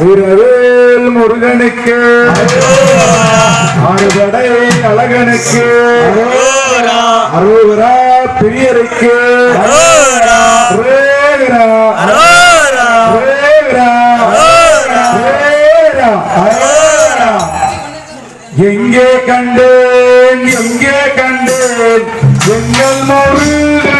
வீரவேல் முருகனுக்கு. ஆறுபடை அழகனுக்கு. அறுபரா பிரியருக்கு. எங்கே கண்டேன்? எங்கே கண்டேன்? எங்கள் முருகன்